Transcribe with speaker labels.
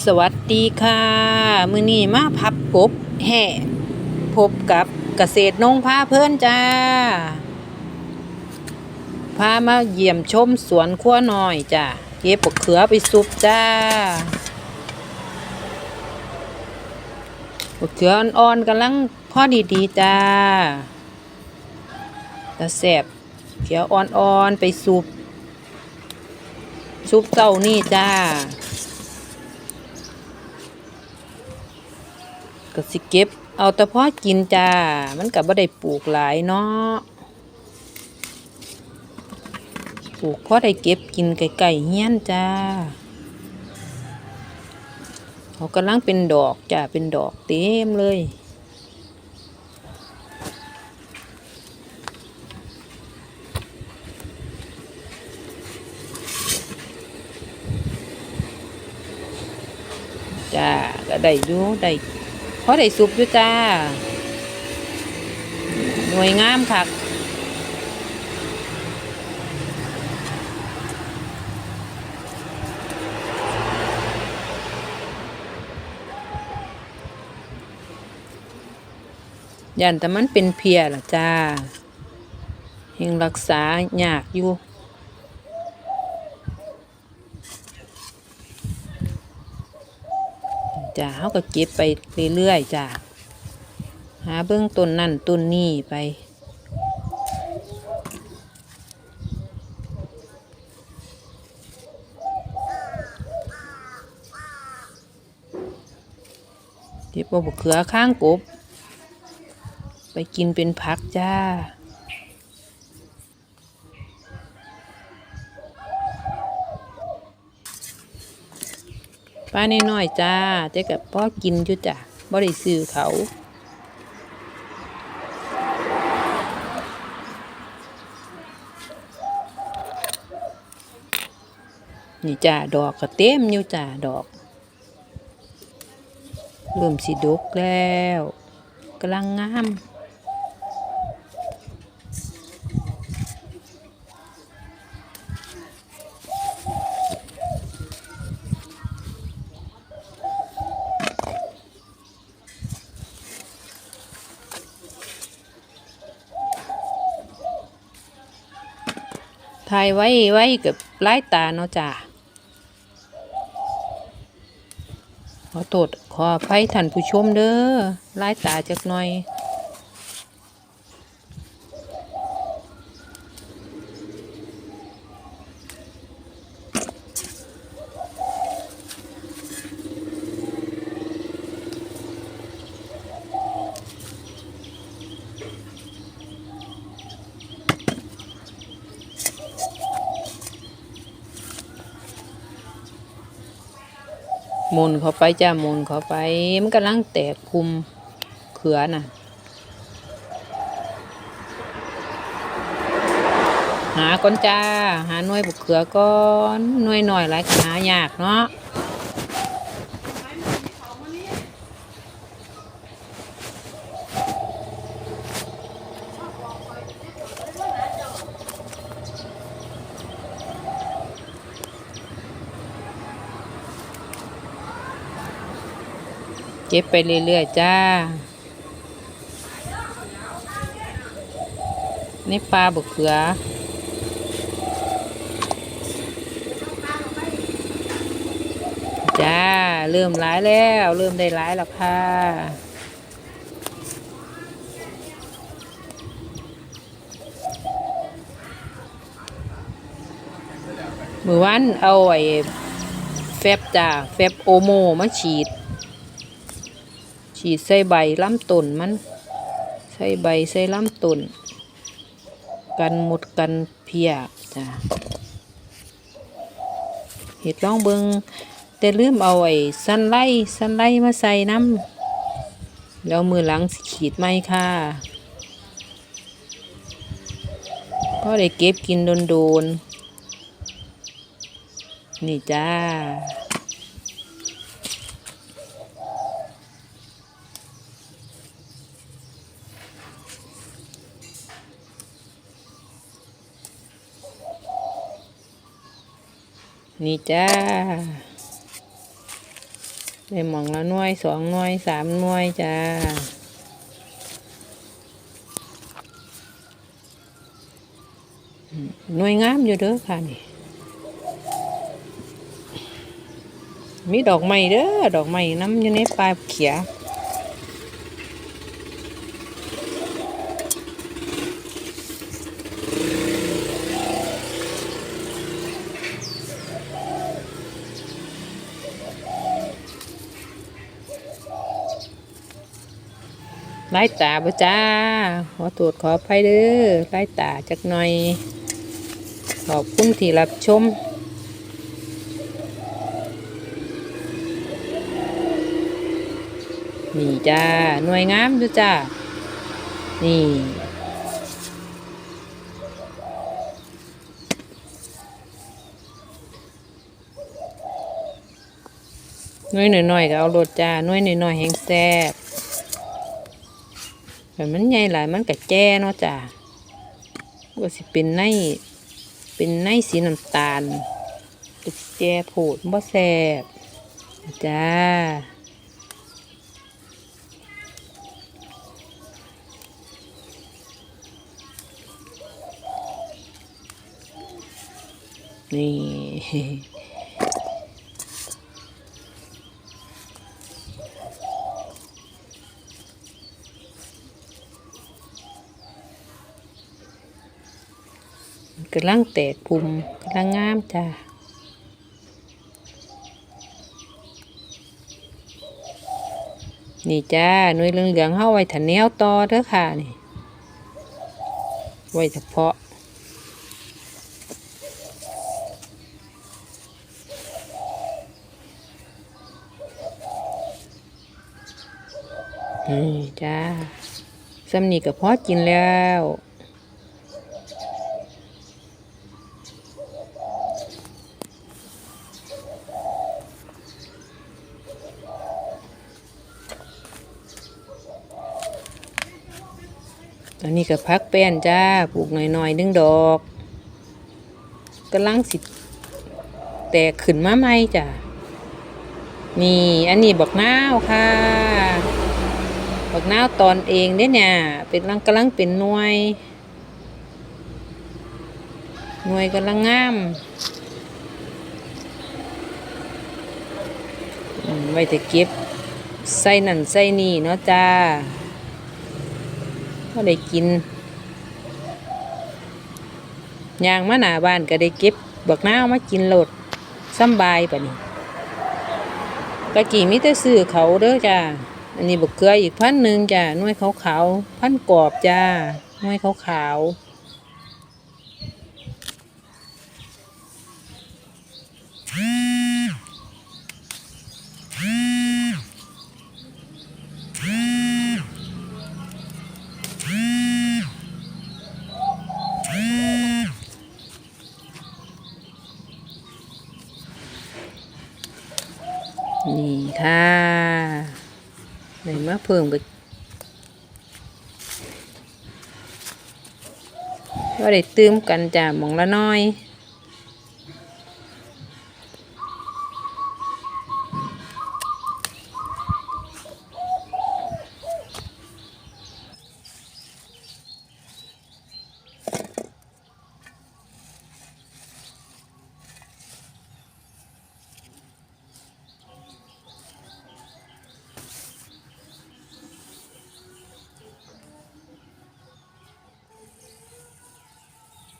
Speaker 1: สวัสดีค่ะ มื้อนี้มาพับกบแห่พบกับเกษตรนงพาเพื่อนจ้า พามาเยี่ยมชมสวนขั้วน้อยจ้าเก็บปกเขือไปซุปจ้าปกเขืออ่อนๆกำลังพอดีๆจ้าตะแสบเขียวอ่อนๆไปซุปซุปเต้านี่จ้า ก็สิ เก็บ เอาแต่พอกินจ้า มันก็บ่ได้ปลูกหลายเนาะปลูกพอได้เก็บกินไก่ๆเฮี้ยนจ้าเขากำลังเป็นดอกจ้าเป็นดอกเต็มเลยจ้าก็ได้อยู่ได้ เพอได้สุกอยู่จ้า หน่วยงามค่ะยันแต่มันเป็นเพียล่ะจ้ายังรักษายากอยู่ จ้าเขาก็เก็บไปเรื่อยๆจ้าหาเบื้องต้นนั่นต้นนี่ไป เก็บเอาบกเขือข้างกบ ไปกินเป็นผักจ้า ป้าน้อยๆจ้าแต่กับพ่อกินอยู่จ้ะบ่ได้ซื้อเขานี่จ้าดอกก็เต็มอยู่จ้าดอกเริ่มสิดกแล้วกำลังงาม ถ่ายไว้ไว้กับไล่ตาเนาะจ้าขอโทษขอไฟท่านผู้ชมเด้อไล่ตาจักหน่อย มุนเข้าไปจ้าหมุนเข้าไป มันกำลังแตกคุมเขือน่ะ หาก้อนจ้า หาหน่วยบุกเขือก้อนหน่วยหน่อยหลายก็หายากเนาะ ก็บไปเรื่อยๆ จ้า นี่ปลาบกเขือ จ้า เริ่มร้ายแล้ว เริ่มได้ร้ายแล้วค่ะมือวันเอาไอ้แฟบจ้า แฟบโอโมมาฉีด ฉีดใส่ใบลำต้นมัน ใส่ใบใส่ลำต้นกันหมดกันเพียจ้าเห็ดลองเบิงแต่ลืมเอาไอ้สันไล่สันไล่มาใส่น้ำแล้วมือหลังขีดไหมค่ะก็ได้เก็บกินโดนๆนี่จ้า นี่จ้าได้หมองละน่วยสองน่วยสามน่วยจ้าหน่วยงามอยู่เด้อค่ะนี่มีดอกไม้เด้อดอกไม้น้ำอยู่ในปลายเขีย ไล่ตาบ่จ้า ขอตรวจขออภัยเด้อไล่ตาจักหน่อย ขอบคุณที่รับชมนี่จ้า หน่วยงามดูจ้า นี่หน่วยหน่อยๆก็เอารถจ้าหน่วยหน่อยๆแห้งแซ่บ แต่มันใหญ่หลายมันก็แจเนาะจ้าก็สิเป็นในเป็นในสีน้ำตาลก็สิแจโผดบ่แซ่บจ้านี่ กำลังแตกภูมิกำลังงามจ้านี่จ้าหน่วยเหลืองๆเข้าไว้ถันแนวต่อเด้อค่ะนี่ ไว้เฉพาะ นี่จ้าสำนี่กับพอกินแล้ว อันนี้ก็พักแป้นจ้า ปลูกหน่อยๆดึงดอกกำลังสิแตกขึ้นมาใหม่จ้ะ นี่ อันนี้บักนาวค่ะบักนาวตอนเองเด้เนี่ย เป็นลังกำลังเป็นหน่วย หน่วยกำลังงามอืมไว้แต่เก็บ ใส่นั่นใส่นี่เนาะจ้า ก็ได้กินยางมะนาบ้านก็ได้เก็บบักนามากินโหลดสบายปะนี่ตะกี้มิเต่ซื้อเขาเด้อจ้าอันนี้บักเกลืออีกพันหนึ่งจ้าน้วยขาวๆพันกรอบจ้าน้วยขาวๆนี่ค่ะไหนมา เพิ่มก็ก็ได้ตื้มกันจ้าหมองละน้อย